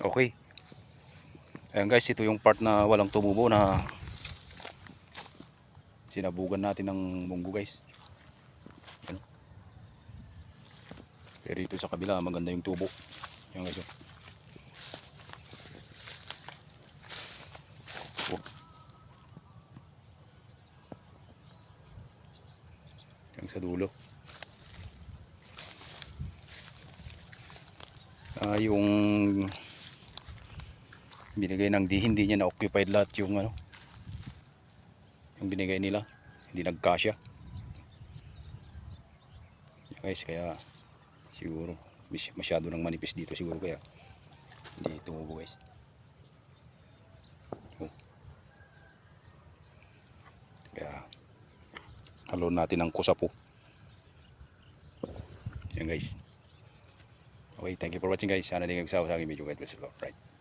Okay. Ayan guys, ito yung part na walang tumubo na sinabugan natin ng munggo guys. Ayan. Pero ito sa kabila, maganda yung tubo. Ayan guys. oh. Oh. Yung sa dulo. Ah, yung binigay ng di hindi niya na occupied lahat yung ano yung binigay nila. Hindi nagkasya. Guys kaya siguro mas- masyado nang manipis dito siguro kaya. Hindi tumubo guys. Oh. kaya halon natin ng kusapo yan guys. Okay thank you for watching guys. Sana din kayo sa aking video. Guys right